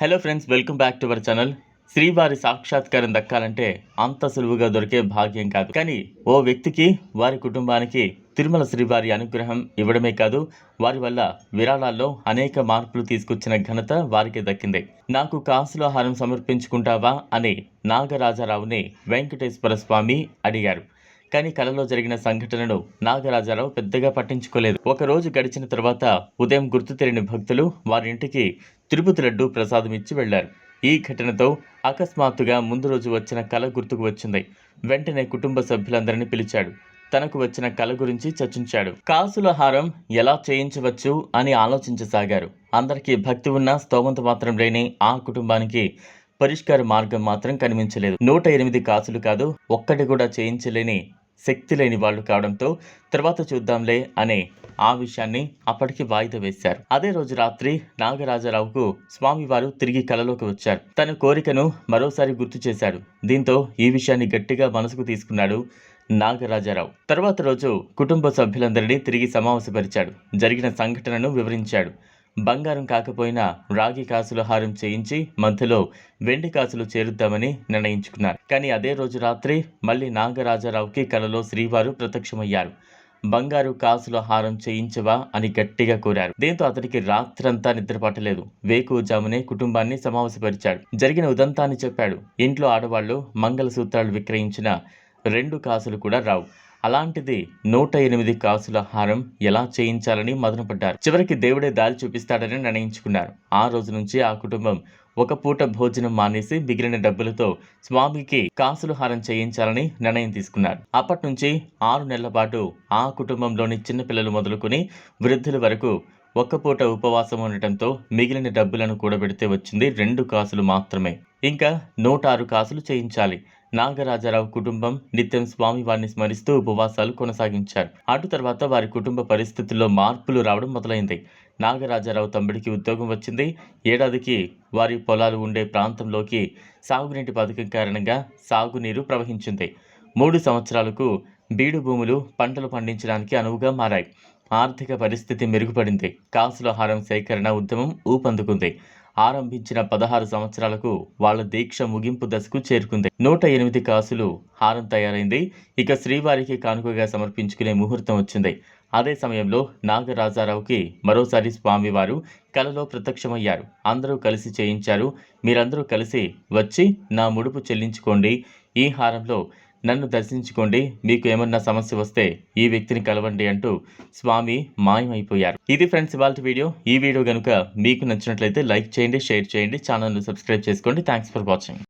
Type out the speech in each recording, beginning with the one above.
Hello friends welcome back to our channel శ్రీవారి సాక్షాత్కారం దక్కాలంటే అంత సులువుగా దొరికే భాగ్యం కాదు. కానీ ఓ వ్యక్తికి వారి కుటుంబానికి తిరుమల శ్రీవారి అనుగ్రహం ఇవ్వడమే కాదు వారి వల్ల విరాళాల్లో అనేక మార్పులు తీసుకొచ్చిన ఘనత వారికి దక్కింది. నాకు కాసులో హారం సమర్పించుకుంటావా అని నాగరాజారావుని వెంకటేశ్వర స్వామి అడిగారు. కానీ కలలో జరిగిన సంఘటనను నాగరాజారావు పెద్దగా పట్టించుకోలేదు. ఒకరోజు గడిచిన తర్వాత ఉదయం గుర్తు తెలియని భక్తులు వారింటికి తిరుపతి లడ్డు ప్రసాదం ఇచ్చి వెళ్ళారు. ఈ ఘటనతో అకస్మాత్తుగా ముందు రోజు వచ్చిన కళ గుర్తుకు వచ్చింది. వెంటనే కుటుంబ సభ్యులందరినీ పిలిచాడు. తనకు వచ్చిన కళ గురించి చర్చించాడు. కాసుల హారం ఎలా చేయించవచ్చు అని ఆలోచించసాగారు. అందరికీ భక్తి ఉన్న స్తోమంత మాత్రం లేని ఆ కుటుంబానికి పరిష్కార మార్గం మాత్రం కనిపించలేదు. నూట ఎనిమిది కాసులు కాదు ఒక్కటి కూడా చేయించలేని శక్తి లేని వాళ్ళు కావడంతో తర్వాత చూద్దాంలే అనే ఆ విషయాన్ని అప్పటికి వాయిదా వేశారు. అదే రోజు రాత్రి నాగరాజారావుకు స్వామివారు తిరిగి కలలోకి వచ్చారు. తన కోరికను మరోసారి గుర్తు చేశాడు దీంతో ఈ విషయాన్ని గట్టిగా మనసుకు తీసుకున్నాడు నాగరాజారావు. తర్వాత రోజు కుటుంబ సభ్యులందరినీ తిరిగి సమావేశపరిచాడు. జరిగిన సంఘటనను వివరించాడు. బంగారం కాకపోయినా రాగి కాసుల హారం చేయించి మధ్యలో వెండి కాసులు చేరుద్దామని నిర్ణయించుకున్నారు. కానీ అదే రోజు రాత్రి మళ్ళీ నాగరాజారావుకి కలలో శ్రీవారు ప్రత్యక్షమయ్యారు. బంగారు కాసుల హారం చేయించవా అని గట్టిగా కోరారు. దీంతో అతడికి రాత్రంతా నిద్ర పట్టలేదు వేకువజామునే కుటుంబాన్ని సమావేశపరిచాడు. జరిగిన ఉదంతాన్ని చెప్పాడు. ఇంట్లో ఆడవాళ్ళు మంగళసూత్రాలు విక్రయించిన రెండు కాసులు కూడా రావు. అలాంటిది నూట ఎనిమిది కాసుల హారం ఎలా చేయించాలని మదనపడ్డారు. చివరికి దేవుడే దారి చూపిస్తాడని నిర్ణయించుకున్నారు. ఆ రోజు నుంచి ఆ కుటుంబం ఒక పూట భోజనం మానేసి మిగిలిన డబ్బులతో స్వామికి కాసుల హారం చేయించాలని నిర్ణయం తీసుకున్నారు. అప్పటి నుంచి ఆరు నెలల పాటు ఆ కుటుంబంలోని చిన్నపిల్లలు మొదలుకొని వృద్ధుల వరకు ఒక్క పూట ఉపవాసం ఉండటంతో మిగిలిన డబ్బులను కూడబెడితే వచ్చింది రెండు కాసులు మాత్రమే. ఇంకా నూట ఆరు కాసులు చేయించాలి. నాగరాజారావు కుటుంబం నిత్యం స్వామివారిని స్మరిస్తూ ఉపవాసాలు కొనసాగించారు. అటు తర్వాత వారి కుటుంబ పరిస్థితుల్లో మార్పులు రావడం మొదలైంది. నాగరాజారావు తమ్ముడికి ఉద్యోగం వచ్చింది. ఏడాదికి వారి పొలాలు ఉండే ప్రాంతంలోకి సాగునీటి పథకం కారణంగా సాగునీరు ప్రవహించింది. మూడు సంవత్సరాలకు బీడు భూములు పంటలు పండించడానికి అనువుగా మారాయి. ఆర్థిక పరిస్థితి మెరుగుపడింది. కాసుల హారం సేకరణ ఉద్యమం ఊపందుకుంది. ఆరంభించిన పదహారు సంవత్సరాలకు వాళ్ళ దీక్ష ముగింపు దశకు చేరుకుంది. నూట ఎనిమిది కాసులు హారం తయారైంది. ఇక శ్రీవారికి కానుకగా సమర్పించుకునే ముహూర్తం వచ్చింది. అదే సమయంలో నాగరాజారావుకి మరోసారి స్వామివారు కలలో ప్రత్యక్షమయ్యారు. అందరూ కలిసి చేయించారు. మీరందరూ కలిసి వచ్చి నా ముడుపు చెల్లించుకోండి. ఈ హారంలో నన్ను దర్శించుకోండి. మీకు ఏమన్నా సమస్య వస్తే ఈ వ్యక్తిని కలవండి అంటూ స్వామి మాయమైపోయారు. ఇది ఫ్రెండ్స్ ఇవాళ వీడియో. ఈ వీడియో కనుక మీకు నచ్చినట్లయితే లైక్ చేయండి షేర్ చేయండి ఛానల్ను సబ్స్క్రైబ్ చేసుకోండి. Thanks for watching.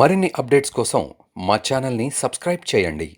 మరిన్ని అప్డేట్స్ కోసం మా ఛానల్ని సబ్స్క్రైబ్ చేయండి.